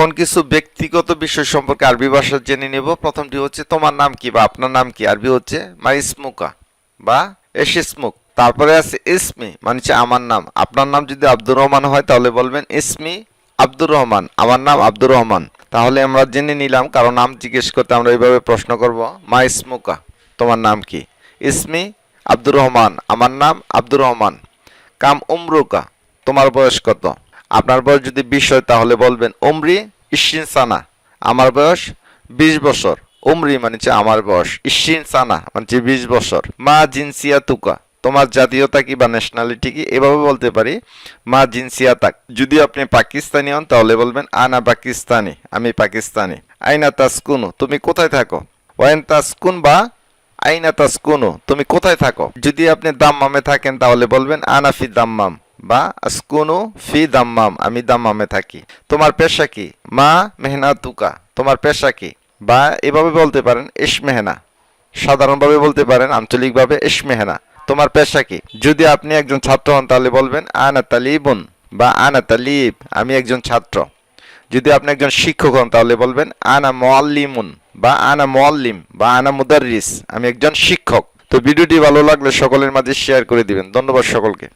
এখন কিছু ব্যক্তিগত বিষয় সম্পর্কে আরবি ভাষা জেনে নেব। প্রথমটি হচ্ছে, তোমার নাম কি বা আপনার নাম কি? আরবি হচ্ছে, মা ইসমুকা বা এস তারপরে আছে, ইসমি মানে আমার নাম আপনার নাম যদি আব্দুর রহমান হয়, তাহলে বলবেন, ইসমি আব্দুর রহমান, আমার নাম আব্দুর রহমান তাহলে আমরা জেনে নিলাম কারণ নাম জিজ্ঞেস করতে আমরা এইভাবে প্রশ্ন করব, মা ইসমুকা, তোমার নাম কি? ইসমি আব্দুর রহমান, আমার নাম আব্দুর রহমান কাম উমরুকা, তোমার বয়স কত? আপনার বয়স যদি বিশ হয়, তাহলে বলবেন, উমরি ইশিন সানা আমার বয়স বিশ বছর। উমরি মানে হচ্ছে আমার বয়স। ইশিন সানা মানে বিশ বছর। মা জিনসিয়া তুকা তোমার জাতীয়তা কি বা ন্যাশনালিটি কি? এভাবে বলতে পারি, মা জিনসিয়া তাক যদি আপনি পাকিস্তানি হন, তাহলে বলবেন, আনা পাকিস্তানি, আমি পাকিস্তানি। আইনা তাসকুনু, তুমি কোথায় থাকো? ওয়াইন তাসকুন বা আইনা তাসকুনু, তুমি কোথায় থাকো? যদি আপনি দাম্মামে থাকেন, তাহলে বলবেন, আনা ফি দাম্মাম। বা আসকুনু ফি দাম্মাম, আমি দাম্মামে থাকি। তোমার পেশা কি? মা মেহনাতুকা, তোমার পেশা কি? বা এভাবে বলতে পারেন ইসমেহনা সাধারণভাবে বলতে পারেন, আঞ্চলিকভাবে ইস ইসমেহনা তোমার পেশা কি? যদি আপনি একজন ছাত্র হন, তাহলে বলবেন, আনা তালিবুন বা আনা তালিব, আমি একজন ছাত্র। যদি আপনি একজন শিক্ষক হন, তাহলে বলবেন, আনা মোয়াল্লিমুন বা আনা মোয়াল্লিম বা আনা মুদাররিস, আমি একজন শিক্ষক। তো ভিডিওটি ভালো লাগলে সকলের মাঝে শেয়ার করে দিবেন। ধন্যবাদ সকলকে।